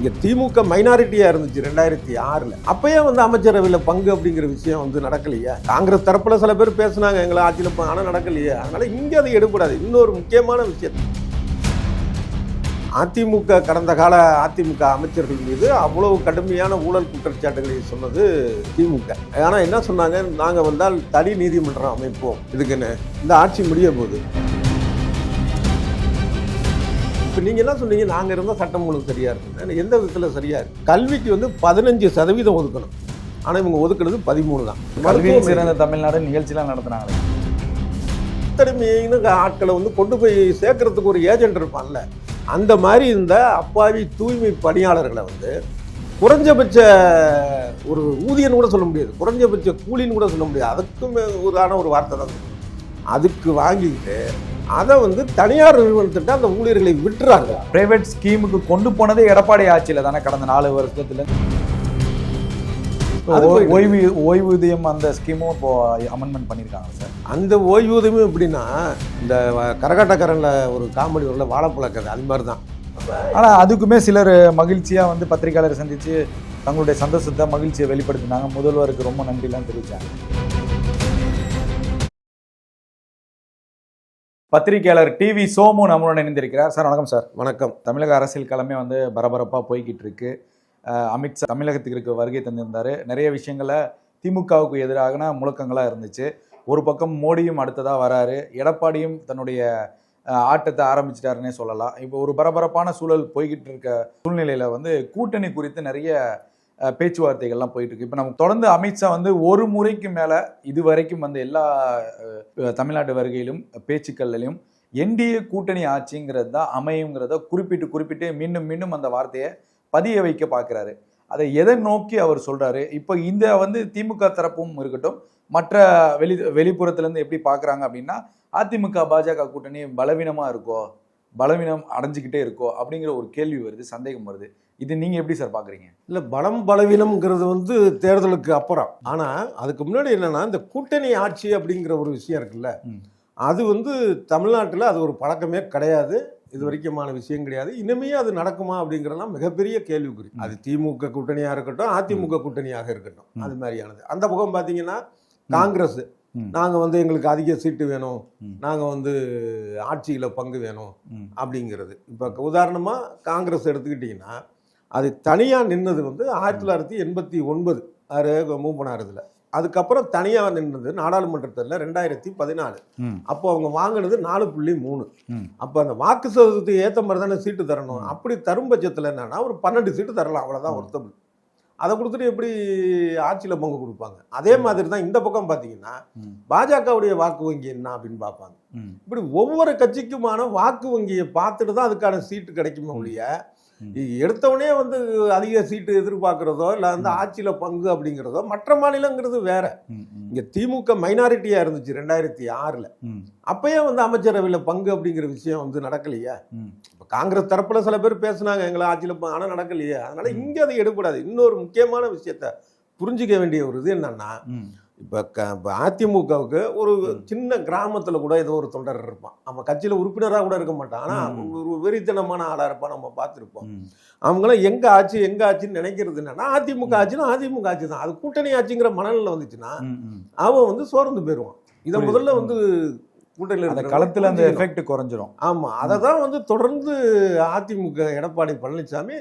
இங்கே திமுக மைனாரிட்டியாக இருந்துச்சு ரெண்டாயிரத்தி ஆறில். அப்பயே வந்து அமைச்சரவையில் பங்கு அப்படிங்கிற விஷயம் வந்து நடக்கலையே. காங்கிரஸ் தரப்பில் சில பேர் பேசுனாங்க எங்களை ஆட்சியில் ப- ஆனால் நடக்கலையே. அதனால் இங்கே அதை எடுக்கூடாது இன்னொரு முக்கியமான விஷயம். அதிமுக கடந்த கால அதிமுக அமைச்சர்கள் மீது அவ்வளவு கடுமையான ஊழல் குற்றச்சாட்டுகளை சொன்னது திமுக. ஆனால் என்ன சொன்னாங்க? நாங்கள் வந்தால் தனி நீதிமன்றம் அமைப்போம். இதுக்குன்னு இந்த ஆட்சி முடிய போகுது. இப்போ நீங்கள் என்ன சொன்னீங்க? நாங்கள் இருந்தால் சட்டம் ஒழுங்கு சரியாக இருக்குன்னு எந்த விதத்தில் சரியாக இருக்கு? கல்விக்கு வந்து பதினஞ்சு சதவீதம் ஒதுக்கணும். ஆனால் இவங்க ஒதுக்குறது பதிமூணு தான். கல்வியில் சிறந்த தமிழ்நாடு நிகழ்ச்சிலாம் நடத்துனாங்களே. திறமையான ஆட்களை வந்து கொண்டு போய் சேர்க்கறதுக்கு ஒரு ஏஜென்ட் இருப்பான்ல. அந்த மாதிரி இந்த அப்பாவி தூய்மை பணியாளர்களை வந்து குறைஞ்சபட்ச ஒரு ஊதியன்னு கூட சொல்ல முடியாது. குறைஞ்சபட்ச கூலின்னு கூட சொல்ல முடியாது. அதுக்கும் உதான ஒரு வார்த்தை தான். அதுக்கு வாங்கிக்கிட்டு அதை வந்து தனியார் நிறுவனத்திட்ட அந்த ஊழியர்களை விட்டுறாங்க பிரைவேட் ஸ்கீமுக்கு கொண்டு போனதே எடப்பாடி ஆட்சியில தானே கடந்த நாலு வருஷத்துல? ஓய்வு ஓய்வூதியம் அந்த ஸ்கீமும் இப்போ அமெண்ட்மெண்ட் பண்ணியிருக்காங்க சார். அந்த ஓய்வூதியமும் எப்படின்னா இந்த கரகாட்டக்காரனில் ஒரு காமெடி வரல வாழைப்பழ கதை அது மாதிரி தான் ஆனா அதுக்குமே சிலர் மகிழ்ச்சியா வந்து பத்திரிகையாளர் சந்திச்சு தங்களுடைய சந்தோஷத்தை மகிழ்ச்சியை வெளிப்படுத்தினாங்க. முதல்வருக்கு ரொம்ப நன்றிலாம் தெரிவிச்சாங்க. பத்திரிகையாளர் டிவி சோமு நம்மளுடன் இணைந்திருக்கிறார். சார் வணக்கம் சார். வணக்கம். தமிழக அரசியல் களமே வந்து பரபரப்பாக போய்கிட்டு இருக்கு அமித்ஷா தமிழகத்துக்கு இருக்க வருகை தந்திருந்தாரு. நிறைய விஷயங்களை திமுகவுக்கு எதிரான முழக்கங்களாக இருந்துச்சு. ஒரு பக்கம் மோடியும் அடுத்ததாக வராரு. எடப்பாடியும் தன்னுடைய ஆட்டத்தை ஆரம்பிச்சிட்டாருன்னே சொல்லலாம். இப்போ ஒரு பரபரப்பான சூழல் போய்கிட்டு இருக்க சூழ்நிலையில வந்து கூட்டணி குறித்து நிறைய பேச்சுவார்த்தைகள்லாம் போயிட்டு இருக்கு இப்போ நமக்கு தொடர்ந்து அமித்ஷா வந்து ஒரு முறைக்கு மேலே இது வரைக்கும் வந்து எல்லா தமிழ்நாட்டு வருகையிலும் பேச்சுக்கள்லையும் என்டிஏ கூட்டணி ஆட்சிங்கிறது தான் அமையுங்கிறத குறிப்பிட்டு குறிப்பிட்டு மீண்டும் மீண்டும் அந்த வார்த்தையை பதிய வைக்க பார்க்குறாரு அதை எதை நோக்கி அவர் சொல்கிறாரு இப்போ இந்த வந்து திமுக தரப்பும் இருக்கட்டும் மற்ற வெளி வெளிப்புறத்துலேருந்து எப்படி பார்க்குறாங்க அப்படின்னா அதிமுக பாஜக கூட்டணி பலவீனமாக இருக்கோ பலவீனம் அடைஞ்சுக்கிட்டே இருக்கோ அப்படிங்கிற ஒரு கேள்வி வருது சந்தேகம் வருது. இது நீங்க எப்படி சார் பாக்குறீங்க? இல்லை பலம் பலவீனம்ங்கிறது வந்து தேர்தலுக்கு அப்புறம். ஆனால் அதுக்கு முன்னாடி என்னன்னா இந்த கூட்டணி ஆட்சி அப்படிங்கிற ஒரு விஷயம் இருக்குல்ல. அது வந்து தமிழ்நாட்டில் அது ஒரு பழக்கமே கிடையாது. இது வரைக்குமான விஷயம் கிடையாது. இனிமே அது நடக்குமா அப்படிங்கிறதெல்லாம் மிகப்பெரிய கேள்விக்குறி. அது திமுக கூட்டணியாக இருக்கட்டும் அதிமுக கூட்டணியாக இருக்கட்டும். அது மாதிரியானது. அந்த பக்கம் பார்த்தீங்கன்னா காங்கிரஸ். நாங்கள் வந்து எங்களுக்கு அதிக சீட்டு வேணும். நாங்கள் வந்து ஆட்சியில் பங்கு வேணும். அப்படிங்கிறது. இப்போ உதாரணமாக காங்கிரஸ் எடுத்துக்கிட்டிங்கன்னா அது தனியாக நின்னது வந்து ஆயிரத்தி தொள்ளாயிரத்தி எண்பத்தி ஒன்பது ஆறு மூவ் பண்ணார் இதில் அதுக்கப்புறம் தனியாக நின்னது நாடாளுமன்றத்தில் ரெண்டாயிரத்தி பதினாலு. அப்போ அவங்க வாங்கினது நாலு புள்ளி மூணு. அப்போ அந்த வாக்கு சதவீதத்துக்கு ஏற்ற மாதிரி தானே சீட்டு தரணும் அப்படி தரும் பட்சத்தில் என்னன்னா ஒரு பன்னெண்டு சீட்டு தரலாம் அவ்வளோதான். ஒருத்தபிள் அதை கொடுத்துட்டு எப்படி ஆட்சியில் பங்கு கொடுப்பாங்க அதே மாதிரி தான் இந்த பக்கம் பார்த்தீங்கன்னா. பாஜகவுடைய வாக்கு வங்கி என்ன அப்படின்னு பார்ப்பாங்க. இப்படி ஒவ்வொரு கட்சிக்குமான வாக்கு வங்கியை பார்த்துட்டு தான் அதுக்கான சீட்டு கிடைக்குமே ஒழிய. எடுத்தவொடனே வந்து அதிக சீட்டு எதிர்பார்க்கறதோ இல்லை வந்து ஆட்சியில் பங்கு அப்படிங்கிறதோ மற்ற மாநிலங்கிறது வேற. இங்கே திமுக மைனாரிட்டியாக இருந்துச்சு ரெண்டாயிரத்தி ஆறில். அப்பயே வந்து அமைச்சரவையில் பங்கு அப்படிங்கிற விஷயம் வந்து நடக்கலையே. இப்போ காங்கிரஸ் தரப்புல சில பேர் பேசுனாங்க எங்களை ஆட்சியில் ஆனால் நடக்கலையே அதனால. இங்கே அதை எடுக்கக்கூடாது இன்னொரு முக்கியமான விஷயத்த புரிஞ்சுக்க வேண்டிய ஒரு இது என்னன்னா. இப்போ க இப்போ அதிமுகவுக்கு ஒரு. சின்ன கிராமத்தில் கூட ஏதோ ஒரு தொண்டர் இருப்பான் நம்ம கட்சியில் உறுப்பினராக கூட இருக்க மாட்டான் ஆனால். ஒரு வெறித்தனமான ஆளாக இருப்பான் நம்ம பார்த்துருப்போம். அவங்களாம் எங்க ஆட்சி எங்க ஆட்சின்னு நினைக்கிறது என்னன்னா அதிமுக ஆட்சினா அதிமுக ஆட்சி தான் அது கூட்டணி ஆட்சிங்கிற மனநிலை வந்துச்சுன்னா. அவன் வந்து சோர்ந்து போயிடுவான் இதை. முதல்ல வந்து கூட்டணியில் அந்த களத்துல அந்த. எஃபெக்ட் குறைஞ்சிரும் ஆமா அதை தான் வந்து தொடர்ந்து அதிமுக எடப்பாடி பழனிசாமி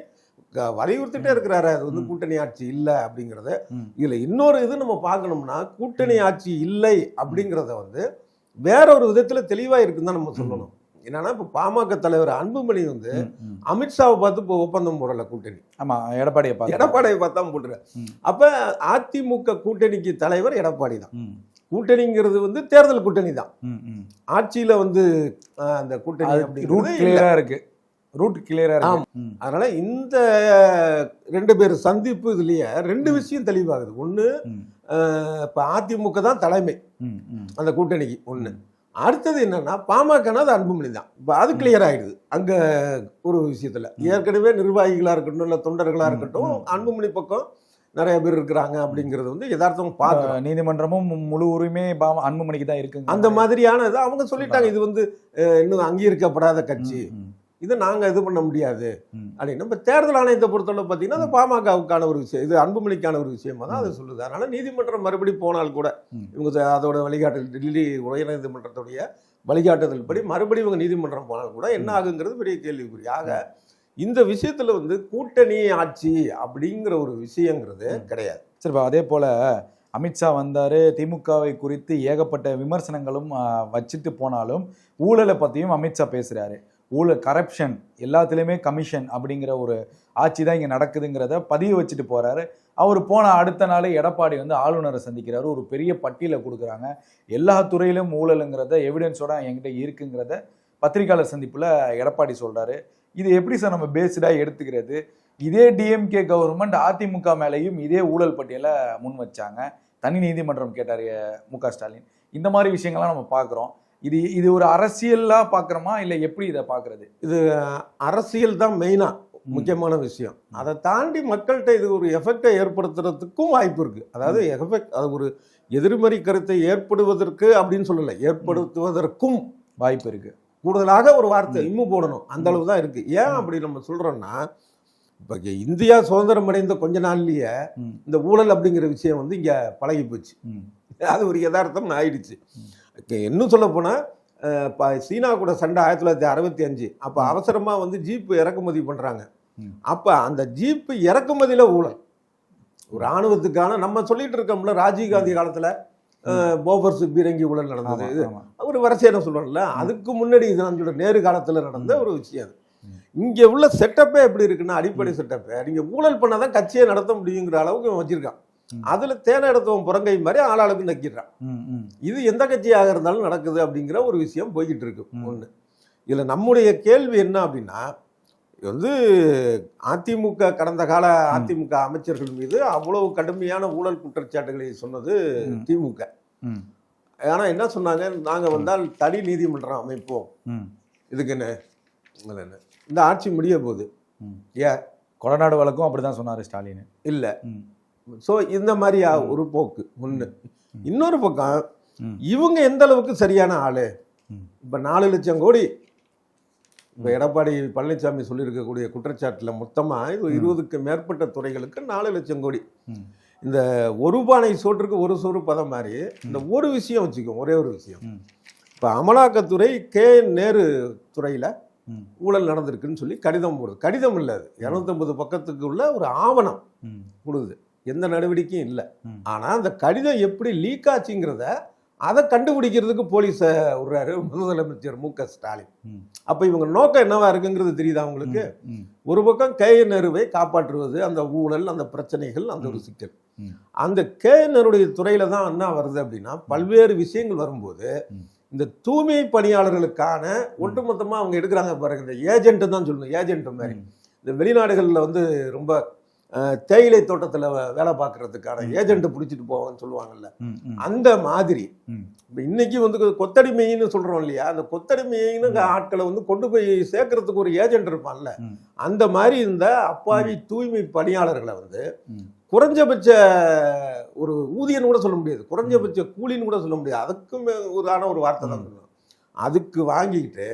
வலியுறுத்திட்டே இருக்கிறாரு அது வந்து. கூட்டணி ஆட்சி இல்லை அப்படிங்கிறத. இதுல இன்னொரு இது நம்ம பார்க்கணும்னா கூட்டணி ஆட்சி இல்லை அப்படிங்கிறத வந்து வேற ஒரு விதத்துல தெளிவா இருக்குன்னு தான் நம்ம சொல்லணும் என்னன்னா இப்போ பாமக தலைவர் அன்புமணி வந்து. அமித்ஷாவை பார்த்து இப்போ ஒப்பந்தம் போடல கூட்டணி ஆமா எடப்பாடியை பார்த்து எடப்பாடியை பார்த்தா ம். அப்ப அதிமுக கூட்டணிக்கு தலைவர் எடப்பாடி தான். கூட்டணிங்கிறது வந்து தேர்தல் கூட்டணி தான். ஆட்சியில வந்து அந்த கூட்டணி. கிளியரா இருக்கு ரூட் கிளியரா இருக்கு. ம். அதனால இந்த ரெண்டு பேர் சந்திப்பு இதுலயே ரெண்டு விஷயம் தெளிவாகுது. அஹ், இப்ப அதிமுக தான் தலைமை. அந்த கூட்டணிக்கு ஒண்ணு. அடுத்தது என்னன்னா பாமகனா அது அன்புமணி தான். இப்போ அது கிளியர் ஆயிடுது. அங்க ஒரு விஷயத்துல. ஏற்கனவே நிர்வாகிகளா இருக்கட்டும் இல்ல தொண்டர்களா ம், இருக்கட்டும். அன்புமணி பக்கம் நிறைய பேர் இருக்கிறாங்க அப்படிங்கிறது வந்து யதார்த்தம் பார்க்கணும் நீதிமன்றமும் முழு உரிமை பாம- அன்புமணிக்கு தான் இருக்குங்க அந்த மாதிரியானது அவங்க சொல்லிட்டாங்க. இது வந்து இன்னும் அங்கீகரிக்கப்படாத கட்சி. இது நாங்க இது பண்ண முடியாது. அப்படின்னு நம்ம தேர்தல் ஆணையத்தை பொறுத்தவரை பார்த்தீங்கன்னா அது பாமகவுக்கான ஒரு விஷயம். இது அன்புமணிக்கான ஒரு விஷயமா தான் அது சொல்லுது. அதனால நீதிமன்றம் மறுபடி போனால் கூட. இவங்க அதோட வழிகாட்டுதல் டெல்லி உயர் நீதிமன்றத்துடைய வழிகாட்டுதல் படி மறுபடி இவங்க நீதிமன்றம் போனால் கூட என்ன ஆகுங்கிறது பெரிய கேள்விக்குறி. ஆக இந்த விஷயத்துல வந்து கூட்டணி ஆட்சி அப்படிங்கிற ஒரு விஷயங்கிறது கிடையாது. சரி இப்போ அதே போல அமித்ஷா வந்தாரு திமுகவை குறித்து ஏகப்பட்ட விமர்சனங்களும் வச்சுட்டு போனாலும் ஊழலை பத்தியும் அமித்ஷா பேசுறாரு. ஊழல் கரப்ஷன் எல்லாத்துலேயுமே கமிஷன் அப்படிங்கிற ஒரு ஆட்சி தான் இங்கே நடக்குதுங்கிறத பதிவு வச்சுட்டு போகிறாரு அவர் போன அடுத்த நாள் எடப்பாடி வந்து ஆளுநரை சந்திக்கிறாரு. ஒரு பெரிய பட்டியலை கொடுக்குறாங்க. எல்லா துறையிலும் ஊழலுங்கிறத எவிடன்ஸோட என்கிட்ட இருக்குங்கிறத பத்திரிகையாளர் சந்திப்பில் எடப்பாடி சொல்கிறாரு இது எப்படி சார் நம்ம பேஸ்டாக எடுத்துக்கிறது? இதே டிஎம்கே கவர்மெண்ட் அதிமுக மேலேயும் இதே ஊழல் பட்டியலை முன் வச்சாங்க. தனி நீதிமன்றம் கேட்டார் மு க ஸ்டாலின். இந்த மாதிரி விஷயங்கள்லாம் நம்ம பார்க்குறோம். இது இது ஒரு அரசியலா பார்க்குறோமா இல்லை எப்படி இதை பார்க்கறது அரசியல் தான் மெயினா முக்கியமான விஷயம். அதை தாண்டி மக்கள்கிட்ட இது ஒரு எஃபெக்டை ஏற்படுத்துறதுக்கும் வாய்ப்பு இருக்கு. அதாவது எஃபெக்ட் அது ஒரு எதிர்மறை கருத்தை ஏற்படுவதற்கு அப்படின்னு சொல்லலை ஏற்படுத்துவதற்கும் வாய்ப்பு இருக்கு. கூடுதலாக ஒரு வார்த்தை இன்னும் போடணும். அந்த அளவு தான் இருக்கு. ஏன் அப்படி நம்ம சொல்றோம்னா இப்போ இந்தியா சுதந்திரம் அடைந்த கொஞ்ச நாள்லயே இந்த ஊழல் அப்படிங்கிற விஷயம் வந்து இங்க பழகி போச்சு அது ஒரு யதார்த்தம் ஆயிடுச்சு. இன்னும் சொல்ல போனா அஹ், ப- சீனா கூட சண்டை ஆயிரத்தி தொள்ளாயிரத்தி அறுபத்தி அஞ்சு. அப்போ அவசரமா வந்து ஜீப் இறக்குமதி பண்றாங்க. ம். அப்ப அந்த ஜீப் இறக்குமதியில ஊழல். ஒரு ராணுவத்துக்கான நம்ம சொல்லிட்டு இருக்கோம்ல ராஜீவ் காந்தி காலத்துல போபர்ஸ் பீரங்கி ஊழல் நடந்தது. இது. ஒரு வரிசையான சொல்றோம்ல அதுக்கு முன்னாடி இது சொல்ற நேரு காலத்துல நடந்த ஒரு விஷயம். இங்க உள்ள செட்டப்பே எப்படி இருக்குன்னா அடிப்படை செட்டப்பே. நீங்க ஊழல் பண்ணாதான் கட்சியை நடத்த முடியுங்கிற அளவுக்கு வச்சிருக்கான். அதுல தேனை எடுத்தவன் புறங்கை மாதிரி ஆளாளுக்கு நக்கிடுறான். இது எந்த கட்சியாக இருந்தாலும் நடக்குது அப்படிங்கிற ஒரு விஷயம் போய்கிட்டு இருக்கு. ஒண்ணு. இதுல நம்முடைய கேள்வி என்ன அப்படின்னா வந்து அதிமுக கடந்த கால அதிமுக அமைச்சர்கள் மீது அவ்வளவு கடுமையான ஊழல் குற்றச்சாட்டுகளை சொன்னது. திமுக. ம், ஆனா என்ன சொன்னாங்க? நாங்க வந்தால் தனி நீதிமன்றம் அமைப்போம். இதுக்கு என்ன? இந்த ஆட்சி முடிய போகுது. ஏன்? கொடநாடு வழக்கும் அப்படிதான் சொன்னாரு ஸ்டாலின். இல்ல. ஸோ இந்த மாதிரி ஒரு போக்கு ஒண்ணு. இன்னொரு பக்கம். இவங்க எந்த அளவுக்கு சரியான ஆளு. இப்ப நாலு லட்சம் கோடி. இப்ப எடப்பாடி பழனிசாமி சொல்லியிருக்கக்கூடிய குற்றச்சாட்டுல மொத்தமா இது இருபதுக்கு மேற்பட்ட துறைகளுக்கு நாலு லட்சம் கோடி. இந்த ஒரு பானை சோற்றுக்கு ஒரு சோறு பதம் மாதிரி இந்த ஒரு விஷயம் வச்சுக்கோ ஒரே ஒரு விஷயம். இப்ப அமலாக்கத்துறை கே. நேரு துறையில ஊழல் நடந்திருக்குன்னு சொல்லி கடிதம் போடுது. கடிதம் இல்லை அது. இரநூத்தம்பது பக்கத்துக்கு உள்ள ஒரு ஆவணம் கொடுக்குது எந்த நடவடிக்கையும் இல்லை ம். ஆனா அந்த கடிதம் எப்படி லீக் ஆச்சுங்கிறத அதை கண்டுபிடிக்கிறதுக்கு போலீஸை விடுறாரு முதலமைச்சர் மு க ஸ்டாலின். அப்ப இவங்க நோக்கம் என்னவா இருக்குங்கிறது தெரியுதா உங்களுக்கு ம், ஒரு பக்கம் கே நேருவை காப்பாற்றுவது அந்த ஊழல் அந்த பிரச்சனைகள் அந்த ஒரு சிக்கல். அந்த கே நேருடைய துறையில தான் என்ன வருது அப்படின்னா பல்வேறு விஷயங்கள் வரும்போது. இந்த தூய்மை பணியாளர்களுக்கான ஒட்டுமொத்தமா அவங்க எடுக்கிறாங்க பாருங்க இந்த ஏஜென்ட் தான் சொல்லணும் ஏஜென்ட் மாதிரி. இந்த வெளிநாடுகளில் வந்து ரொம்ப தேயிலை தோட்டத்தில் வேலை பார்க்கறதுக்கான. ஏஜென்ட் பிடிச்சிட்டு போவாங்கன்னு சொல்லுவாங்கல்ல. அந்த மாதிரி. இன்னைக்கு வந்து கொத்தடிமைன்னு சொல்றோம் இல்லையா? அந்த கொத்தடிமைன்னு. ஆட்களை வந்து கொண்டு போய் சேர்க்கறதுக்கு ஒரு ஏஜென்ட் இருப்பான்ல. அந்த மாதிரி இந்த அப்பாவி தூய்மை பணியாளர்களை வந்து. குறைஞ்சபட்ச ஒரு ஊதியன்னு கூட சொல்ல முடியாது. குறைஞ்சபட்ச கூலின்னு கூட சொல்ல முடியாது. அதுக்கும் உதான ஒரு வார்த்தை தான் ம். அதுக்கு வாங்கிக்கிட்டு.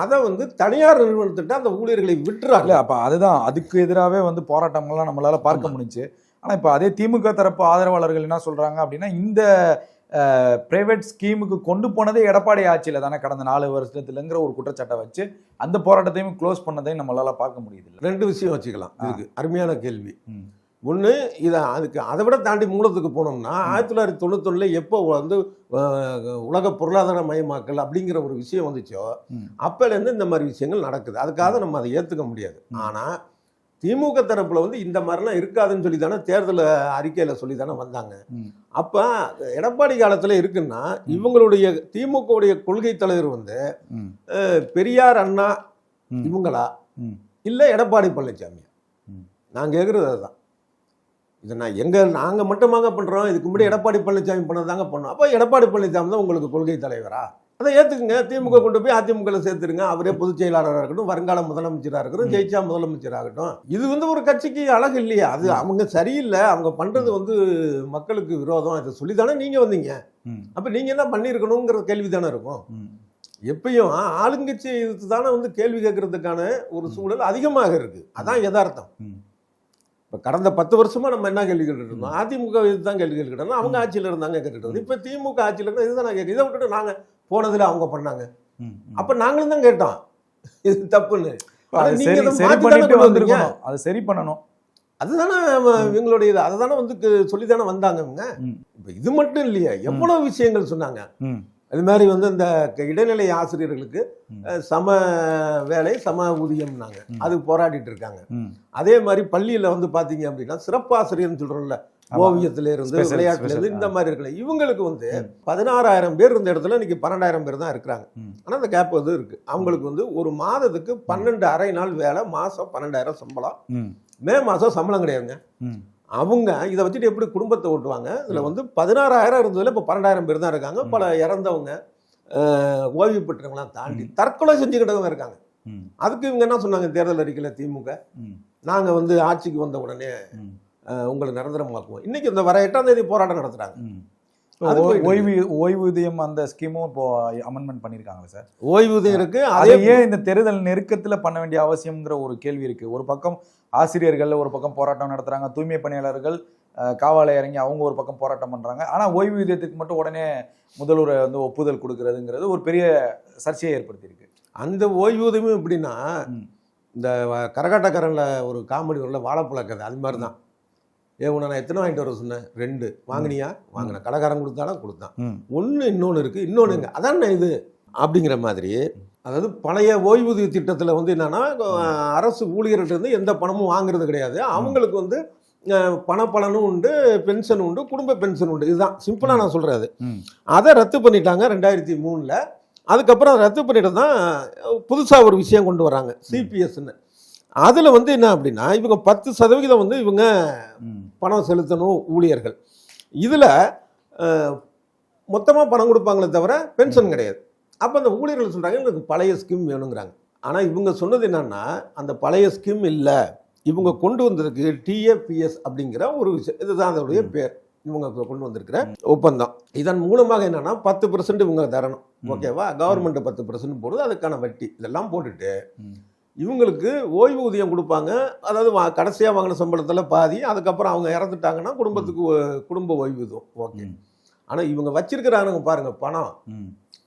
அதை வந்து தனியார் நிறுவனத்திட்ட அந்த ஊழியர்களை விட்டுறாங்க. அப்ப அதுதான். அதுக்கு எதிராகவே வந்து போராட்டங்கள்லாம் நம்மளால பார்க்க முடிஞ்சுச்சு. ஆனா இப்ப அதே திமுக தரப்பு ஆதரவாளர்கள் என்ன சொல்றாங்க அப்படின்னா இந்த பிரைவேட் ஸ்கீமுக்கு கொண்டு போனதே எடப்பாடி ஆட்சியில தானே கடந்த நாலு வருஷத்துலங்கிற ஒரு குற்றச்சாட்டை வச்சு அந்த போராட்டத்தையும் க்ளோஸ் பண்ணதையும் நம்மளால பார்க்க முடியுது ரெண்டு விஷயம் வச்சுக்கலாம். இதுக்கு அருமையான கேள்வி. ஒன்று இதை அதுக்கு அதை விட தாண்டி மூலத்துக்கு போனோம்னா ஆயிரத்தி தொள்ளாயிரத்தி தொண்ணூத்தொன்னில் எப்போ வந்து உலக பொருளாதார மயமாக்கல் அப்படிங்கிற ஒரு விஷயம் வந்துச்சோ அப்போலேருந்து இந்த மாதிரி விஷயங்கள் நடக்குது. அதுக்காக நம்ம அதை ஏற்றுக்க முடியாது. ஆனால் திமுக தரப்புல வந்து இந்த மாதிரிலாம் இருக்காதுன்னு சொல்லி தானே தேர்தல் அறிக்கையில் சொல்லி தானே வந்தாங்க அப்போ எடப்பாடி காலத்தில் இருக்குன்னா இவங்களுடைய திமுகவுடைய கொள்கை தலைவர் வந்து பெரியார் அண்ணா இவங்களா? இல்லை எடப்பாடி பழனிசாமி. நான் கேட்குறது அதுதான். இதை நான் எங்க நாங்க மட்டுமாங்க பண்றோம்? இதுக்கு முன்னாடி எடப்பாடி பழனிசாமி பண்ணதாங்க பண்ணோம். அப்போ எடப்பாடி பழனிசாமி தான் உங்களுக்கு கொள்கை தலைவரா? அதை ஏத்துக்குங்க. திமுக கொண்டு போய் அதிமுக சேர்த்துருங்க. அவரே பொதுச் செயலாளராக இருக்கட்டும் வருங்கால முதலமைச்சராக இருக்கட்டும். ஜெயிச்சா முதலமைச்சராகட்டும் இது வந்து ஒரு கட்சிக்கு அழகு இல்லையா? அது அவங்க சரியில்லை. அவங்க பண்றது வந்து மக்களுக்கு விரோதம். இதை சொல்லி தானே நீங்க வந்தீங்க? அப்ப நீங்க என்ன பண்ணியிருக்கணுங்கிற கேள்வி தானே இருக்கும். எப்பயும் ஆளுங்கட்சி எதிர்த்து தானே வந்து கேள்வி கேட்கறதுக்கான ஒரு சூழல் அதிகமாக இருக்கு. அதான் யதார்த்தம். இப்போ கடந்த பத்து வருஷமா நம்ம என்ன கேள்வி கேட்டுட்டு இருந்தோம்? அதிமுக இது தான் கேள்வி கேட்டுக்கிட்டோம் அவங்க ஆட்சியில் இருந்தாங்க கேட்டுட்டு இருந்தோம். இப்போ திமுக ஆட்சியில் இருந்தால் இதுதான் நான் கேட்க இதை விட்டுட்டு நாங்க போனதுல அவங்க பண்ணாங்க. அப்ப நாங்களும் தான் கேட்டோம். இது தப்புன்னு. அது சரி பண்ணணும். அதுதானே இவங்களுடைய இது. அதை தானே வந்து சொல்லி தானே வந்தாங்க இவங்க. இப்போ இது மட்டும் இல்லையா. எவ்வளவு விஷயங்கள் சொன்னாங்க. அது மாதிரி வந்து இந்த இடைநிலை ஆசிரியர்களுக்கு சம வேலை சம ஊதியம்னாங்க. அது போராடிட்டு இருக்காங்க. அதே மாதிரி பள்ளியில வந்து பாத்தீங்க அப்படின்னா சிறப்பாசிரியர்னு சொல்றோம்ல ஆமா. ஓவியத்துல இருந்து விளையாட்டுல இருந்து இந்த மாதிரி இருக்கல இவங்களுக்கு வந்து. பதினாறாயிரம் பேர் இருந்த இடத்துல இன்னைக்கு பன்னெண்டாயிரம் பேர் தான் இருக்கிறாங்க. ஆனா அந்த கேப் வந்து இருக்கு அவங்களுக்கு வந்து ஒரு மாதத்துக்கு பன்னெண்டு அரை நாள் வேலை மாசம் பன்னெண்டாயிரம் சம்பளம் ம். மாசம் சம்பளம் கிடையாதுங்க. அவங்க இதை வச்சுட்டு எப்படி குடும்பத்தை ஓட்டுவாங்க? இதுல வந்து பதினாறாயிரம் இருந்ததுல இப்போ பன்னெண்டாயிரம் பேர் தான் இருக்காங்க. பல இறந்தவங்க ஓய்வு பெற்றவங்களாம் தாண்டி தற்கொலை செஞ்சுக்கிட்டவங்க இருக்காங்க. அதுக்கு இவங்க என்ன சொன்னாங்க? தேர்தல் அறிக்கையில திமுக. ம். நாங்க வந்து ஆட்சிக்கு வந்த உடனே உங்களை நிரந்தரமாக்குவோம் இன்னைக்கு இந்த வர எட்டாம் தேதி போராட்டம் போயிட்டு ஓய்வு ஓய்வூதியம் அந்த ஸ்கீமும் இப்போ அமெண்ட்மெண்ட் பண்ணியிருக்காங்களா சார்? ஓய்வூதியம் இருக்கு. அது ஏன் இந்த தேர்தல் நெருக்கத்துல பண்ண வேண்டிய அவசியம்ங்கிற ஒரு கேள்வி இருக்கு. ஒரு பக்கம் ஆசிரியர்கள் ஒரு பக்கம் போராட்டம் நடத்துறாங்க. தூய்மை பணியாளர்கள் காவாலை இறங்கி அவங்க ஒரு பக்கம் போராட்டம் பண்றாங்க. ஆனா ஓய்வூதியத்துக்கு மட்டும் உடனே முதல்வர் வந்து ஒப்புதல் கொடுக்கறதுங்கிறது ஒரு பெரிய சர்ச்சையை ஏற்படுத்தியிருக்கு. அந்த ஓய்வூதியமும் எப்படின்னா. இந்த கரகாட்டக்காரன்ல ஒரு காமெடி வரல வாழைப்பழ கதை அது மாதிரி தான் ஏ உன்னை நான் எத்தனை வாங்கிட்டு வர சொன்னேன்? ரெண்டு. வாங்கினியா? வாங்கின கடைக்காரன் கொடுத்தாலும் கொடுத்தான். ஒன்று இன்னொன்று இருக்குது இன்னொன்றுங்க அதான் இது? அப்படிங்கிற மாதிரி அதாவது பழைய ஓய்வூதிய திட்டத்தில் வந்து என்னன்னா அரசு ஊழியர்கிட்ட இருந்து எந்த பணமும் வாங்குறது கிடையாது. அவங்களுக்கு வந்து பணப்பலனும் உண்டு பென்ஷன் உண்டு குடும்ப பென்ஷன் உண்டு. இதுதான். சிம்பிளாக நான் சொல்கிறது. அதை ரத்து பண்ணிட்டாங்க ரெண்டாயிரத்தி மூணில். அதுக்கப்புறம் ரத்து பண்ணிட்டு தான் புதுசாக ஒரு விஷயம் கொண்டு வராங்க. சிபிஎஸ்ன்னு அதில் வந்து என்ன அப்படின்னா இவங்க பத்து சதவிகிதம் வந்து இவங்க. பணம் செலுத்தணும் ஊழியர்கள். இதில் மொத்தமாக பணம் கொடுப்பாங்களே தவிர பென்ஷன் கிடையாது. அப்போ அந்த ஊழியர்கள் சொல்கிறாங்க எனக்கு பழைய ஸ்கீம் வேணுங்கிறாங்க ஆனால் இவங்க சொன்னது என்னன்னா அந்த பழைய ஸ்கீம் இல்லை. இவங்க கொண்டு வந்திருக்கு டிஏபிஎஸ் அப்படிங்கிற ஒரு விஷயம் இதுதான் அதோடைய பேர். இவங்க கொண்டு வந்திருக்கிற ஒப்பந்தம். இதன் மூலமாக என்னன்னா பத்து பர்சன்ட் இவங்க தரணும். ஓகேவா? கவர்மெண்ட் பத்து பர்சன்ட் போடுது அதுக்கான வட்டி இதெல்லாம் போட்டுட்டு. இவங்களுக்கு ஓய்வூதியம் கொடுப்பாங்க. அதாவது வா- கடைசியா வாங்கின சம்பளத்துல பாதி அதுக்கப்புறம் அவங்க இறந்துட்டாங்கன்னா குடும்பத்துக்கு குடும்ப ஓய்வூதியம் ஓகே. ம். ஆனா இவங்க வச்சிருக்கிறானுங்க பாருங்க பணம்.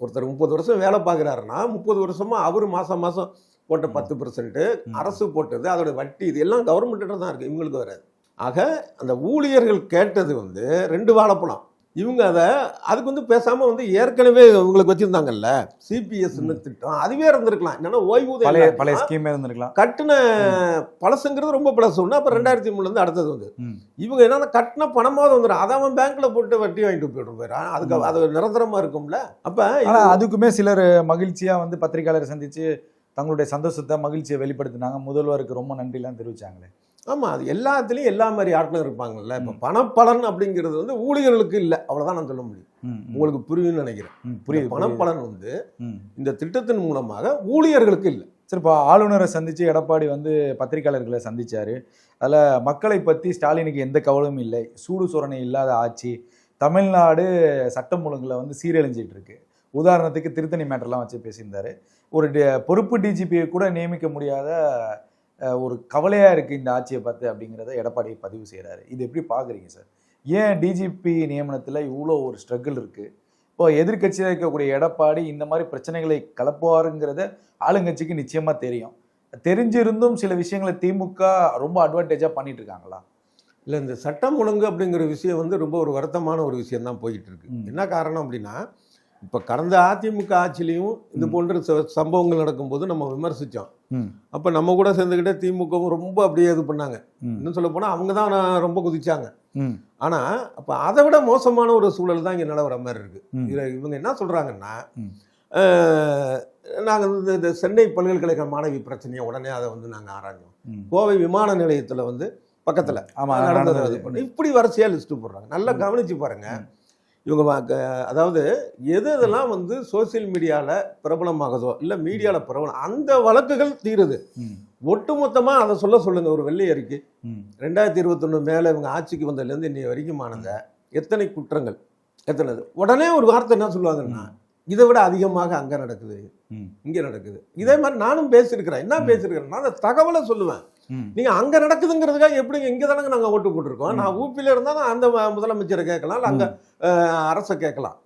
ஒருத்தர் முப்பது வருஷம் வேலை பார்க்குறாருன்னா முப்பது வருஷமா அவரு மாசம் மாசம் போட்ட பத்து பர்சன்ட் ம். அரசு போட்டது அதோட வட்டி இது எல்லாம் கவர்மெண்ட்ட தான் இருக்கு இவங்களுக்கு வராது. ஆக அந்த ஊழியர்கள் கேட்டது வந்து ரெண்டு வாழைப்பழம். இவங்க அதை அதுக்கு வந்து பேசாம வந்து ஏற்கனவே உங்களுக்கு வச்சிருந்தாங்கல்ல. சிபிஎஸ்ன்னு திட்டம். அதுவே இருந்திருக்கலாம். என்னன்னா ஓய்வூதியம் பழைய ஸ்கீமே இருந்திருக்கலாம். கட்டின பழசுங்கிறது ரொம்ப பழசு. ஒன்று அப்போ ரெண்டாயிரத்தி மூணுல இருந்து அடுத்தது வந்து. இவங்க என்னன்னா கட்டின பணமாவது வந்துடும் அதை அவன் பேங்க்ல போட்டு வட்டி வாங்கிட்டு போயிட்டு போயிடான் அதுக்கு. அது நிரந்தரமா இருக்கும்ல. அப்ப அதுக்குமே சிலர் மகிழ்ச்சியா வந்து பத்திரிகையாளரை சந்திச்சு தங்களுடைய சந்தோஷத்தை மகிழ்ச்சியை வெளிப்படுத்தினாங்க. முதல்வருக்கு ரொம்ப நன்றிலாம் தெரிவிச்சாங்களே. ஆமா அது எல்லாத்துலயும் எல்லா மாதிரி ஆட்களும் இருப்பாங்கல்ல. இப்ப பணப்பலன் அப்படிங்கிறது வந்து ஊழியர்களுக்கு இல்ல. அவ்வளவுதான் நான் சொல்ல முடியும். உங்களுக்கு புரியும்னு நினைக்கிறேன். புரியுது. பணப்பலன் வந்து. இந்த திட்டத்தின் மூலமாக ஊழியர்களுக்கு இல்ல. சரி இப்போ ஆளுநரை சந்திச்சு எடப்பாடி வந்து பத்திரிகையாளர்களை சந்திச்சாரு. அதுல மக்களை பத்தி ஸ்டாலினுக்கு எந்த கவலையும் இல்லை. சூடு சுரணை இல்லாத ஆட்சி. தமிழ்நாடு சட்டம் ஒழுங்குல வந்து சீரழிஞ்சிட்டு இருக்கு. உதாரணத்துக்கு திருத்தணி மேட்டர்லாம் வச்சு பேசியிருந்தாரு. ஒரு பொறுப்பு டிஜிபியை கூட நியமிக்க முடியாத ஒரு கவலையா இருக்கு இந்த ஆட்சியை பார்த்து அப்படிங்கிறத எடப்பாடி பதிவு செய்றாரு. இது எப்படி பாக்குறீங்க சார்? ஏன் டிஜிபி நியமனத்துல இவ்வளோ ஒரு ஸ்ட்ரகிள் இருக்கு? இப்போ எதிர்க்கட்சியில் இருக்கக்கூடிய எடப்பாடி இந்த மாதிரி பிரச்சனைகளை கலப்புவாருங்கிறத ஆளுங்கட்சிக்கு நிச்சயமா தெரியும். தெரிஞ்சிருந்தும் சில விஷயங்களை திமுக ரொம்ப அட்வான்டேஜா பண்ணிட்டு இருக்காங்களா? இல்ல இந்த சட்டம் ஒழுங்கு அப்படிங்கிற விஷயம் வந்து ரொம்ப ஒரு வருத்தமான ஒரு விஷயம் தான் போயிட்டு இருக்கு. என்ன காரணம் அப்படின்னா இப்ப கடந்த அதிமுக ஆட்சியிலையும் இது. போன்ற சம்பவங்கள் நடக்கும்போது நம்ம விமர்சிச்சோம் ம், அப்ப நம்ம கூட சேர்ந்துக்கிட்டே திமுகவும் ரொம்ப அப்படியே இது பண்ணாங்க இன்னும் சொல்ல போனா அவங்க தான் நான் ரொம்ப குதிச்சாங்க ம், ஆனா அப்ப அதை விட மோசமான ஒரு சூழல் தான் இங்க நிலவர மாதிரி இருக்கு ம். இதுல இவங்க என்ன சொல்றாங்கன்னா ம். அஹ், நாங்க வந்து இந்த சென்னை பல்கலைக்கழக மாணவி பிரச்சனையை உடனே அதை வந்து நாங்க ஆராய்ஞ்சோம். கோவை விமான நிலையத்துல வந்து பக்கத்துல ஆமா நடந்தது. இப்படி வரிசையா லிஸ்ட் போடுறாங்க நல்லா ம். கவனிச்சு பாருங்க ம். இவங்க அதாவது எது எதெல்லாம் வந்து சோசியல் மீடியால பிரபலமாகுதோ இல்ல மீடியால பிரபலம் அந்த வழக்குகள் தீருது. ம், ஒட்டுமொத்தமா அதை சொல்ல சொல்லுங்க ஒரு வெள்ளை அறிக்கை ரெண்டாயிரத்தி இருபத்தொன்னு மேல இவங்க ஆட்சிக்கு வந்ததுலேருந்து இன்னைய வரைக்குமானத எத்தனை குற்றங்கள் எத்தனை? உடனே ஒரு வார்த்தை என்ன சொல்லுவாங்கன்னா இதை விட அதிகமாக அங்க நடக்குது. இங்க நடக்குது. இதே மாதிரி நானும் பேசியிருக்கிறேன். என்ன பேசியிருக்கிறேன் நான் அந்த தகவலை சொல்லுவேன். நீங்க அங்க நடக்குதுங்கிறதுக்காக எப்படிங்க இங்க தானங்க நாங்க ஓட்டு போட்டிருக்கோம்? நான் ஊப்பில இருந்தா நான் அந்த முதலமைச்சரை கேட்கலாம். இல்ல அங்க அஹ், அரசை கேட்கலாம்.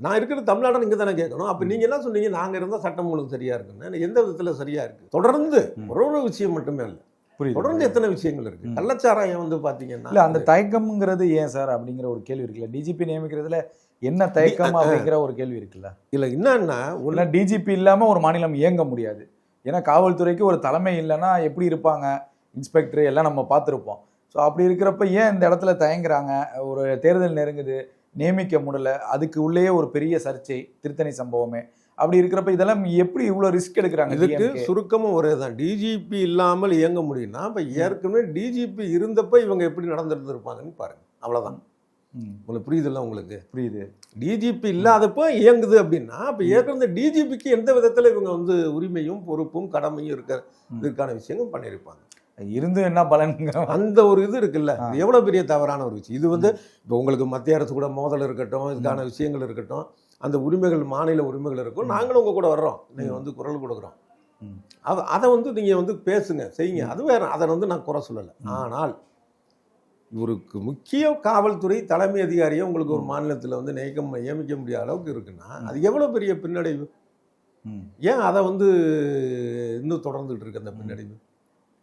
நான் இருக்கிற தமிழ்நாடு இங்க தானே கேட்கணும். அப்ப நீங்க என்ன சொன்னீங்க? நாங்க இருந்தா சட்டம் ஒழுங்கு சரியா இருக்குன்னு எந்த விதத்துல சரியா இருக்கு? தொடர்ந்து. ஒரு ஒரு விஷயம் மட்டுமே இல்ல. புரியுது தொடர்ந்து எத்தனை விஷயங்கள் இருக்கு. கள்ளச்சாராயம் வந்து பாத்தீங்கன்னா இல்ல அந்த தயக்கம்ங்கிறது ஏன் சார்? அப்படிங்கிற ஒரு கேள்வி இருக்குல்ல. டிஜிபி நியமிக்கிறதுல என்ன தயக்கம் அப்படிங்கிற ஒரு கேள்வி இருக்குல்ல? இல்ல என்னன்னா இல்ல டிஜிபி இல்லாம ஒரு மாநிலம் இயங்க முடியாது. ஏன்னா காவல்துறைக்கு ஒரு தலைமை இல்லைன்னா எப்படி இருப்பாங்க? இன்ஸ்பெக்டர் எல்லாம் நம்ம பார்த்துருப்போம். ஸோ அப்படி இருக்கிறப்ப ஏன் இந்த இடத்துல தயங்குறாங்க? ஒரு தேர்தல் நெருங்குது நியமிக்க முடியல அதுக்கு உள்ளேயே ஒரு பெரிய சர்ச்சை திருத்தணி சம்பவமே. அப்படி இருக்கிறப்ப இதெல்லாம் எப்படி இவ்வளவு ரிஸ்க் எடுக்கிறாங்க இதுக்கு? சுருக்கமும் ஒரே தான். டிஜிபி இல்லாமல் இயங்க முடியும்னா இப்ப ஏற்கனவே டிஜிபி இருந்தப்ப இவங்க எப்படி நடந்திருந்திருப்பாங்கன்னு பாருங்க. அவ்வளவுதான். ம், உங்களுக்கு புரியுதுல்ல உங்களுக்கு? புரியுது. டிஜிபி இல்லாதப்போ இயங்குது அப்படின்னா அப்ப ஏற்கனவே டிஜிபிக்கு எந்த விதத்துல இவங்க வந்து உரிமையும் பொறுப்பும் கடமையும் இருக்கிற இதுக்கான விஷயங்கள் பண்ணியிருப்பாங்க. இருந்தும் என்ன பலன்ங்கிற அந்த ஒரு இது இருக்குல்ல. எவ்வளவு பெரிய தவறான ஒரு விஷயம். இது வந்து இப்போ உங்களுக்கு மத்திய அரசு கூட மோதல் இருக்கட்டும் இதுக்கான விஷயங்கள் இருக்கட்டும் அந்த உரிமைகள் மாநில உரிமைகள் இருக்கும். நாங்களும் உங்க கூட வர்றோம். நீங்க வந்து குரல் கொடுக்குறோம். அத வந்து நீங்க வந்து பேசுங்க செய்யுங்க. அது வேற அதை வந்து நான் குறை சொல்லலை. ஆனால் இவருக்கு முக்கிய காவல்துறை தலைமை அதிகாரியை உங்களுக்கு ஒரு மாநிலத்தில் வந்து நியமிக்க நியமிக்க முடியாத அளவுக்கு இருக்குன்னா அது எவ்வளவு பெரிய பின்னடைவு? ம். ஏன் அதை வந்து இன்னும் தொடர்ந்துட்டு இருக்கு அந்த பின்னடைவு?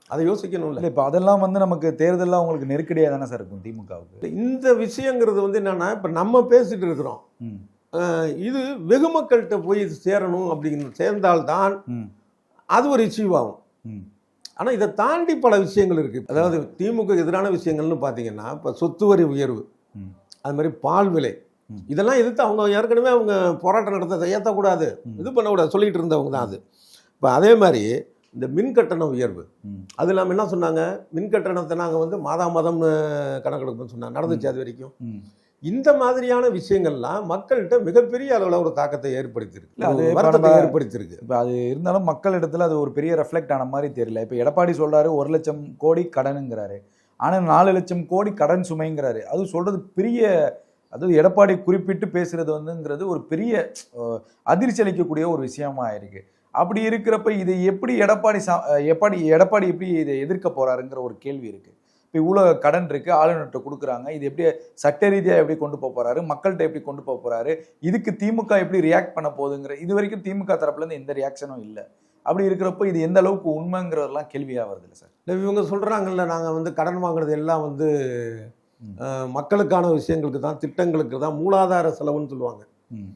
அதை யோசிக்கணும்ல. இல்ல இப்ப அதெல்லாம் வந்து நமக்கு தேர்தல்லாம் உங்களுக்கு நெருக்கடியா தானே சார் இருக்கும் திமுகவுக்கு? இந்த விஷயங்கிறது வந்து என்னன்னா இப்ப நம்ம பேசிட்டு இருக்கிறோம். இது வெகு மக்கள்கிட்ட போய் இது சேரணும் அப்படிங்கிற சேர்ந்தால்தான் அது ஒரு இஷ்யூ ஆகும். ம், ஆனா இதை தாண்டி பல விஷயங்கள் இருக்கு அதாவது திமுக எதிரான விஷயங்கள்னு பாத்தீங்கன்னா இப்ப சொத்து வரி உயர்வு. அது மாதிரி பால் விலை. இதெல்லாம் எதிர்த்து அவங்க ஏற்கனவே அவங்க போராட்டம் நடத்த ஏற்றக்கூடாது. இது பண்ணக்கூடாது சொல்லிட்டு இருந்தவங்க தான் அது இப்போ அதே மாதிரி இந்த மின் கட்டண உயர்வு. அது இல்லாமல் என்ன சொன்னாங்க மின் கட்டணத்தை நாங்கள் வந்து மாதா மாதம் கணக்கெடுப்போம்னு சொன்னாங்க நடந்துச்சு அது வரைக்கும். இந்த மாதிரியான விஷயங்கள்லாம் மக்கள்கிட்ட மிகப்பெரிய அளவில் ஒரு தாக்கத்தை ஏற்படுத்தியிருக்கு. அது வருத்தத்தை ஏற்படுத்தியிருக்கு. இப்ப அது இருந்தாலும் மக்கள் இடத்துல அது ஒரு பெரிய ரெஃப்ளெக்ட் ஆன மாதிரி தெரியல. இப்ப எடப்பாடி சொல்றாரு ஒரு லட்சம் கோடி கடனுங்கிறாரு. ஆனா நாலு லட்சம் கோடி கடன் சுமைங்கிறாரு. அது சொல்றது பெரிய அதாவது எடப்பாடி குறிப்பிட்டு பேசுறது வந்துங்கிறது ஒரு பெரிய அதிர்ச்சி அளிக்கக்கூடிய ஒரு விஷயமா இருக்கு. அப்படி இருக்கிறப்ப இதை எப்படி எடப்பாடி சா- அஹ், எடப்பாடி எடப்பாடி எப்படி இதை எதிர்க்க போறாருங்கிற ஒரு கேள்வி இருக்கு. இப்போ இவ்வளோ கடன் இருக்கு ஆளுநர்கிட்ட கொடுக்குறாங்க. இது எப்படி சட்ட ரீதியா எப்படி கொண்டு போக போறாரு? மக்கள்கிட்ட எப்படி கொண்டு போக போறாரு? இதுக்கு திமுக எப்படி ரியாக்ட் பண்ண போகுதுங்கிற இது வரைக்கும் திமுக தரப்புல இருந்து எந்த ரியாக்ஷனும் இல்லை. அப்படி இருக்கிறப்போ இது எந்த அளவுக்கு உண்மைங்கிறதெல்லாம் கேள்வியா வருது இல்லை சார்? இல்ல, இவங்க சொல்றாங்கல்ல நாங்கள் வந்து கடன் வாங்குறது எல்லாம் வந்து மக்களுக்கான விஷயங்களுக்கு தான் திட்டங்களுக்கு தான் மூலாதார செலவுன்னு சொல்லுவாங்க. ம்,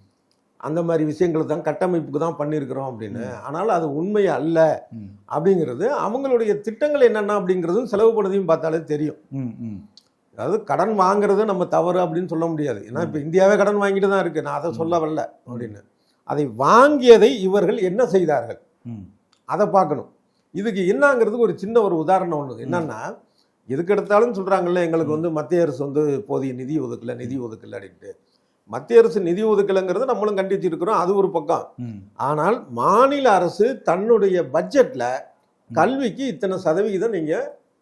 அந்த மாதிரி விஷயங்களுக்கு தான் கட்டமைப்புக்கு தான் பண்ணியிருக்கிறோம் அப்படின்னு. ஆனால் அது உண்மை அல்ல அப்படிங்கிறது அவங்களுடைய திட்டங்கள் என்னென்ன அப்படிங்கிறதும் செலவு பண்ணதையும் பார்த்தாலே தெரியும். அதாவது கடன் வாங்குறது நம்ம தவறு அப்படின்னு சொல்ல முடியாது. ஏன்னா இப்போ இந்தியாவே கடன் வாங்கிட்டு தான் இருக்கு. நான் அதை சொல்ல வரல அப்படின்னு. அதை வாங்கியதை இவர்கள் என்ன செய்தார்கள்? அதை பார்க்கணும். இதுக்கு என்னங்கிறதுக்கு ஒரு சின்ன ஒரு உதாரணம் ஒன்று என்னன்னா எதுக்கு எடுத்தாலும் சொல்றாங்கல்ல எங்களுக்கு வந்து மத்திய அரசு வந்து போதிய நிதி ஒதுக்கல நிதி ஒதுக்கல அப்படின்ட்டு. மத்திய அரசு நிதி ஒதுக்கலைங்கிறது நம்மளும் கண்டிச்சு இருக்கிறோம் அது ஒரு பக்கம். ஆனால் மாநில அரசு தன்னுடைய பட்ஜெட்ல கல்விக்கு இத்தனை சதவிகிதம் நீங்க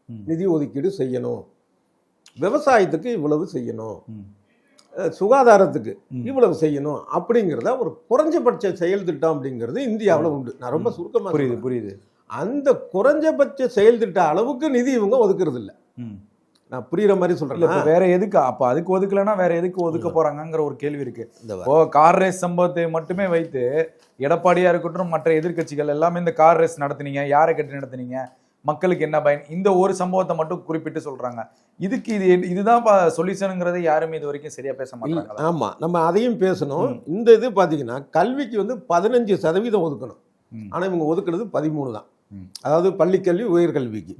ம், நிதி ஒதுக்கீடு செய்யணும். விவசாயத்துக்கு இவ்வளவு செய்யணும். சுகாதாரத்துக்கு. இவ்வளவு செய்யணும் அப்படிங்கிறத ஒரு குறைஞ்சபட்ச செயல் திட்டம் அப்படிங்கிறது இந்தியாவில் உண்டு. நான் ரொம்ப சுருக்கமா புரியுது. புரியுது. அந்த குறைஞ்சபட்ச செயல் திட்ட அளவுக்கு நிதி இவங்க ஒதுக்குறது இல்ல. நான் புரியுற மாதிரி சொல்றேன் இப்ப வேற எதுக்கு அப்ப அதுக்கு ஒதுக்கலைன்னா வேற எதுக்கு ஒதுக்க போறாங்கங்கிற ஒரு கேள்வி இருக்கு. இப்போ கார் ரேஸ் சம்பவத்தை மட்டுமே வைத்து எடப்பாடியா இருக்கட்டும் மற்ற எதிர்க்கட்சிகள் எல்லாமே இந்த கார் ரேஸ் நடத்துனீங்க யாரை கட்டி நடத்துனீங்க மக்களுக்கு என்ன பயன் இந்த ஒரு சம்பவத்தை மட்டும் குறிப்பிட்டு சொல்றாங்க. இதுக்கு இது இதுதான் சொல்யூஷனுங்கிறதை யாருமே இது வரைக்கும் சரியா பேச மாட்டாங்க ஆமா நம்ம அதையும் பேசணும். இந்த இது பாத்தீங்கன்னா கல்விக்கு வந்து பதினஞ்சு சதவீதம் ஒதுக்கணும். ஆனா இவங்க ஒதுக்குறது பதிமூணு தான். அதாவது பள்ளிக்கல்வி உயர்கல்விக்கு.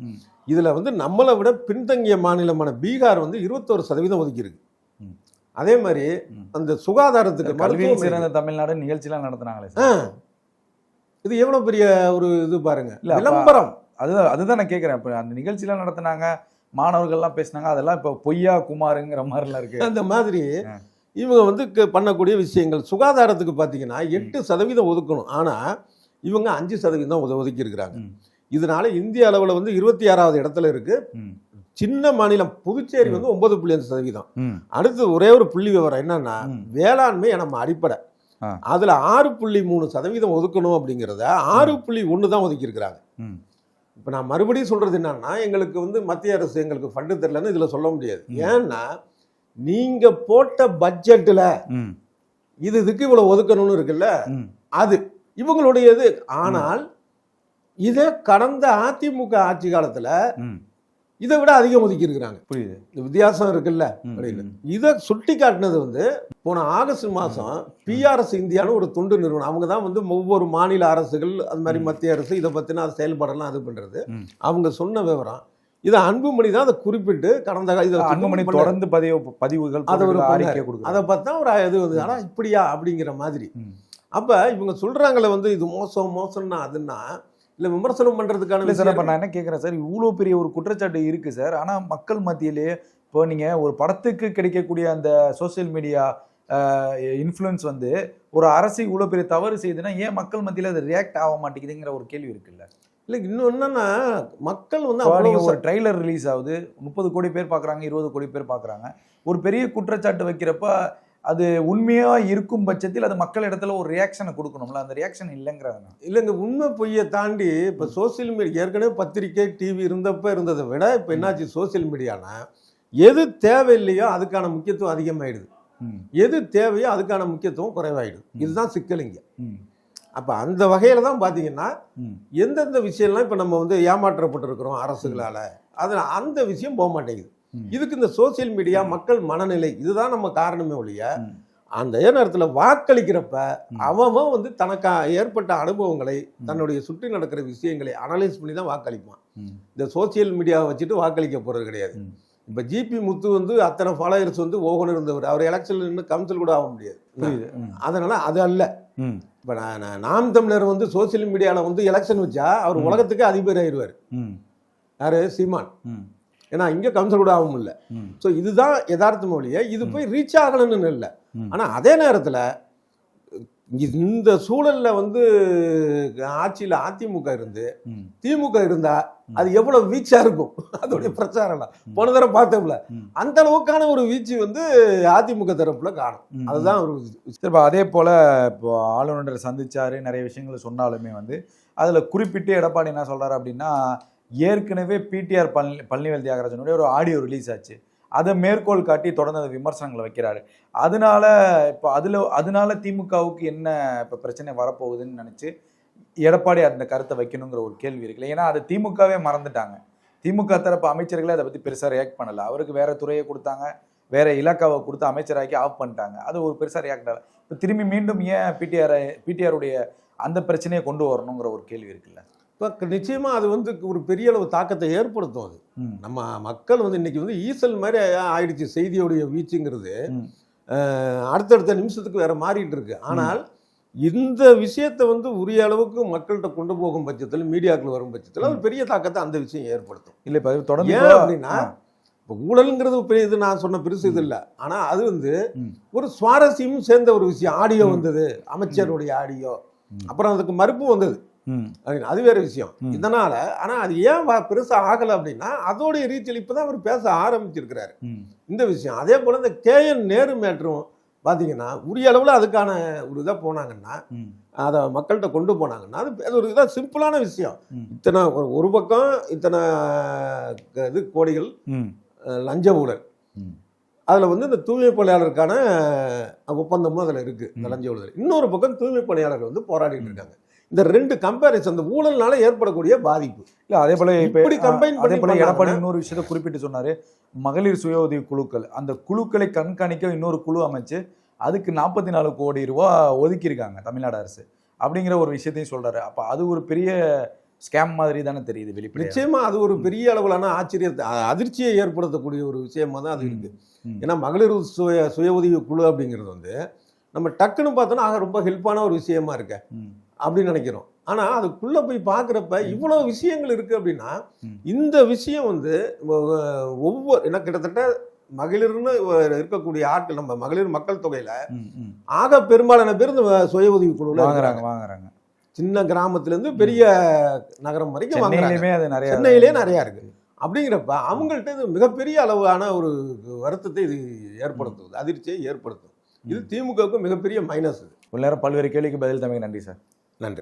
இதுல வந்து நம்மளை விட பின்தங்கிய மாநிலமான பீகார் வந்து இருபத்தோரு சதவீதம் ஒதுக்கியிருக்கு. அதே மாதிரி. அந்த சுகாதாரத்துக்கு கல்வியில் சிறந்த தமிழ்நாடு நிகழ்ச்சிலாம் நடத்துனாங்களே இது எவ்வளவு பெரிய ஒரு இது பாருங்க. இல்ல, விளம்பரம். அதுதான் அதுதான் நான் கேட்குறேன். இப்போ அந்த நிகழ்ச்சிலாம் நடத்துனாங்க மாணவர்கள்லாம் பேசினாங்க அதெல்லாம் இப்போ பொய்யா குமாருங்கிற மாதிரிலாம் இருக்கு. அந்த மாதிரி. இவங்க வந்து பண்ணக்கூடிய விஷயங்கள் சுகாதாரத்துக்கு பார்த்தீங்கன்னா எட்டு சதவீதம் ஒதுக்கணும். ஆனா இவங்க அஞ்சு சதவீதம் தான் ஒதுக்கி இருக்கிறாங்க. இதனால இந்திய அளவில் வந்து இருபத்தி ஆறாவது இடத்துல இருக்கு. சின்ன மாநிலம் புதுச்சேரி வந்து ஒன்பது புள்ளி அஞ்சு சதவீதம். அடுத்து ஒரே ஒரு புள்ளி விவரம் என்னன்னா. வேளாண்மை நம்ம அடிப்படை. அதுல ஆறு புள்ளி மூணு சதவீதம் ஒதுக்கணும் அப்படிங்கிறத ஆறு புள்ளி ஒன்று தான் ஒதுக்கியிருக்கிறாங்க ம் இப்போ நான் மறுபடியும் சொல்றது என்னன்னா எங்களுக்கு வந்து மத்திய அரசு எங்களுக்கு ஃபண்டு தரலன்னு இதுல சொல்ல முடியாது. ஏன்னா நீங்க போட்ட பட்ஜெட்ல இது இதுக்கு இவ்வளவு ஒதுக்கணும்னு இருக்குல்ல அது இவங்களுடையது. ஆனால் இதே கடந்த அதிமுக ஆட்சி காலத்துல இதை விட அதிகம் ஒதுக்கி இருக்கிறாங்க புரியுது. இந்த வித்தியாசம் இருக்குல்ல. அப்படின்னு. இதை சுட்டி காட்டினது வந்து போன ஆகஸ்ட் மாதம் பிஆர்எஸ் இந்தியான்னு ஒரு தொண்டு நிறுவனம். அவங்க தான் வந்து ஒவ்வொரு மாநில அரசுகள் அது மாதிரி. மத்திய அரசு இதை பற்றின செயல்பாடெல்லாம் இது பண்ணுறது. அவங்க சொன்ன விவரம். இதை அன்புமணி தான் அதை குறிப்பிட்டு கடந்த கா- இதை அன்புமணி. தொடர்ந்து பதிவு பதிவுகள் அதை ஒரு அதை பார்த்தா ஒரு இது வந்து ஆனால் இப்படியா அப்படிங்கிற மாதிரி. அப்போ இவங்க சொல்கிறாங்களே வந்து இது மோசம் மோசம்னா அதுன்னா இல்லை விமர்சனம் பண்ணுறதுக்கான சார் விஷயம் நான் என்ன கேக்குறேன் சார் இவ்வளோ பெரிய ஒரு குற்றச்சாட்டு இருக்கு சார் ஆனா மக்கள் மத்தியிலேயே இப்போ நீங்க ஒரு படத்துக்கு கிடைக்கக்கூடிய அந்த சோஷியல் மீடியா இன்ஃப்ளூயன்ஸ் வந்து ஒரு அரசு இவ்வளோ பெரிய தவறு செய்யுதுன்னா ஏன் மக்கள் மத்தியில அது ரியாக்ட் ஆக மாட்டேங்குதுங்கிற ஒரு கேள்வி இருக்குல்ல இல்லை? இன்னும் என்னன்னா மக்கள் வந்து இப்போ அவ்வளவு நீங்க ஒரு ட்ரைலர் ரிலீஸ் ஆகுது முப்பது கோடி பேர் பார்க்குறாங்க இருபது கோடி பேர் பார்க்குறாங்க ஒரு பெரிய குற்றச்சாட்டு வைக்கிறப்ப அது உண்மையா இருக்கும் பட்சத்தில் அது மக்கள் இடத்துல ஒரு ரியாக்ஷனை கொடுக்கணும்ல? அந்த ரியாக்ஷன் இல்லைங்கிறத இல்லைங்க உண்மை பொய்யை தாண்டி இப்போ சோசியல் மீடியா ஏற்கனவே பத்திரிக்கை டிவி இருந்தப்ப இருந்ததை விட இப்போ என்னாச்சு சோசியல் மீடியானா எது தேவையில்லையோ அதுக்கான முக்கியத்துவம் அதிகமாயிடுது. எது தேவையோ அதுக்கான முக்கியத்துவம் குறைவாயிடுது. இதுதான் சிக்கலிங்க. ம். அப்போ அந்த வகையில் தான் பார்த்தீங்கன்னா எந்தெந்த விஷயம்லாம் இப்போ நம்ம வந்து ஏமாற்றப்பட்டிருக்கிறோம் அரசுகளால் அதில் அந்த விஷயம் போக மாட்டேங்குது. இதுக்கு இந்த சோசியல் மீடியா மக்கள் மனநிலை இதுதான் நம்ம காரணமே ஒழிய. அந்த நேரத்தில் வாக்களிக்கிறப்ப. அவன் வந்து தனக்கு ஏற்பட்ட அனுபவங்களை தன்னுடைய சுற்றி நடக்கிற விஷயங்களை அனலைஸ் பண்ணி தான் வாக்களிப்பான். இந்த சோசியல் மீடியாவை வச்சுட்டு வாக்களிக்க போகிறது கிடையாது. இப்போ ஜிபி முத்து வந்து அத்தனை ஃபாலோயர்ஸ் வந்து ஓகன் இருந்தவர். அவர் எலெக்ஷனில் நின்று கவுன்சில் கூட ஆக முடியாது. அதனால அது அல்ல. இப்போ நான் நாம் தமிழர் வந்து சோசியல் மீடியாவில் வந்து எலெக்ஷன் வச்சா அவர். உலகத்துக்கே அதிபர் ஆயிடுவார். யாரு? சீமான். ஏன்னா இங்கே கவுன்சில் கூட ஆக முடியல ம். ஸோ இதுதான் யதார்த்தம் ஒழிய இது போய் ரீச் ஆகணும்னு இல்லை. ஆனால் அதே நேரத்தில் இந்த சூழல்ல வந்து ஆட்சியில் அதிமுக இருந்து திமுக இருந்தா அது எவ்வளவு வீச்சா இருக்கும்? அதோடைய பிரச்சாரம் ம். போன தடவை பார்த்தோம்ல. அந்த அளவுக்கான ஒரு வீச்சு வந்து அதிமுக தரப்புல காணும். அதுதான் ஒரு இப்போ அதே போல இப்போ ஆளுநர் சந்திச்சாரு நிறைய விஷயங்களை சொன்னாலுமே வந்து அதுல குறிப்பிட்டு எடப்பாடி என்ன சொல்றாரு அப்படின்னா ஏற்கனவே பிடிஆர் பழனி பழனிவேல் தியாகராஜனுடைய ஒரு ஆடியோ ரிலீஸ் ஆச்சு. அதை மேற்கோள் காட்டி தொடர்ந்து அந்த விமர்சனங்களை வைக்கிறாரு. அதனால இப்போ அதில் அதனால திமுகவுக்கு என்ன இப்போ பிரச்சனை வரப்போகுதுன்னு நினச்சி எடப்பாடி அந்த கருத்தை வைக்கணுங்கிற ஒரு கேள்வி இருக்குல்ல. ஏன்னா அது திமுகவே மறந்துட்டாங்க. திமுக தரப்பு அமைச்சர்களே அதை பற்றி பெருசாக ரியாக்ட் பண்ணலை. அவருக்கு வேறு துறையை கொடுத்தாங்க வேற இலாக்காவை கொடுத்து அமைச்சராக்கி ஆஃப் பண்ணிட்டாங்க. அது ஒரு பெருசாக ரியாக்ட் ஆகலை. இப்போ திரும்பி மீண்டும் ஏன் பிடிஆர் பிடிஆருடைய அந்த பிரச்சனையை கொண்டு வரணுங்கிற ஒரு கேள்வி இருக்குல்ல. இப்போ நிச்சயமா அது வந்து ஒரு பெரிய அளவு தாக்கத்தை ஏற்படுத்தும் அது. நம்ம மக்கள் வந்து இன்னைக்கு வந்து ஈசல் மாதிரி ஆயிடுச்சு செய்தியோடைய வீச்சுங்கிறது. அடுத்தடுத்த நிமிஷத்துக்கு வேற மாறிட்டு இருக்கு. ஆனால் இந்த விஷயத்தை வந்து உரிய அளவுக்கு மக்கள்கிட்ட கொண்டு போகும் பட்சத்தில் மீடியாக்கள் வரும் பட்சத்தில் ஒரு பெரிய தாக்கத்தை அந்த விஷயம் ஏற்படுத்தும். இல்ல இப்ப தொடர்ந்து ஏன் அப்படின்னா இப்போ ஊழலுங்கிறது பெரிய இது நான் சொன்ன பெருசு இது இல்லை. ஆனால் அது வந்து. ஒரு சுவாரஸ்யமும் சேர்ந்த ஒரு விஷயம். ஆடியோ. வந்தது அமைச்சருடைய ஆடியோ. அப்புறம் அதுக்கு மறுப்பும் வந்தது. அது- அது வேற விஷயம். இதனால ஆனா அது ஏன் பெருசா ஆகல அப்படின்னா அதோடைய ரீச்சல் இப்பதான் அவர் பேச ஆரம்பிச்சிருக்கிறாரு. இந்த விஷயம். அதே போல இந்த கேஎன் நேரு மேட்ரும் பாத்தீங்கன்னா உரிய அளவுல அதுக்கான ஒரு இதை போனாங்கன்னா அதை மக்கள்கிட்ட கொண்டு போனாங்கன்னா அது அது ஒரு இதாக சிம்பிளான விஷயம். இத்தனை ஒரு- பக்கம் இத்தனை இது கோடிகள் லஞ்ச ஊழல். அதில் வந்து இந்த தூய்மை பணியாளருக்கான ஒப்பந்தமும் அதில் இருக்கு இந்த. லஞ்ச ஊழல். இன்னொரு பக்கம் தூய்மை பணியாளர்கள் வந்து போராடிட்டு இருக்காங்க. இந்த ரெண்டு கம்பேரிசன் இந்த ஊழல்னால ஏற்படக்கூடிய பாதிப்பு. இல்ல அதே போல இப்ப இப்படி combine அதே போல எடப்பாடி இன்னொரு விஷயத்தை குறிப்பிட்டு சொன்னாரு. மகளிர் சுய உதவி குழுக்கள். அந்த குழுக்களை கண்காணிக்க இன்னொரு குழு அமைச்சு அதுக்கு நாற்பத்தி நாலு கோடி ரூபா ஒதுக்கியிருக்காங்க தமிழ்நாடு அரசு. அப்படிங்கிற ஒரு விஷயத்தையும் சொல்றாரு. அப்ப அது ஒரு பெரிய ஸ்கேம் மாதிரி தானே தெரியுது வெளிப்படையா? நிச்சயமா அது ஒரு பெரிய அளவிலான ஆச்சரியத்தை அதிர்ச்சியை ஏற்படுத்தக்கூடிய ஒரு விஷயமா தான் அது இருக்கு. ம். ஏன்னா மகளிர் சுய சுய உதவி குழு அப்படிங்கிறது வந்து நம்ம டக்குன்னு பார்த்தோன்னா ஆக ரொம்ப ஹெல்ப்பான ஒரு விஷயமா இருக்க. அப்படின்னு நினைக்கிறோம். ஆனா அதுக்குள்ள போய் பார்க்குறப்ப இவ்வளவு விஷயங்கள் இருக்கு அப்படின்னா. இந்த விஷயம் வந்து ஒவ்வொரு என்ன கிட்டத்தட்ட மகளிர்னு இருக்கக்கூடிய ஆட்கள் நம்ம மகளிர் மக்கள் தொகையில. ஆக பெரும்பாலான பேர் இந்த சுய உதவி குழுவில் வாங்குறாங்க வாங்குறாங்க. சின்ன கிராமத்துல இருந்து பெரிய நகரம் வரைக்கும் வாங்குறாங்க. அது நிறைய சென்னையிலே நிறைய இருக்கு. அப்படிங்கிறப்ப அவங்கள்ட்ட இது மிகப்பெரிய அளவான ஒரு வருத்தத்தை இது ஏற்படுத்துது அதிர்ச்சியை ஏற்படுத்தும். இது திமுகவுக்கு மிகப்பெரிய மைனஸ் இது. நேரம் பல்வேறு கேள்விக்கு பதில் தமைக்கு நன்றி சார். நன்றி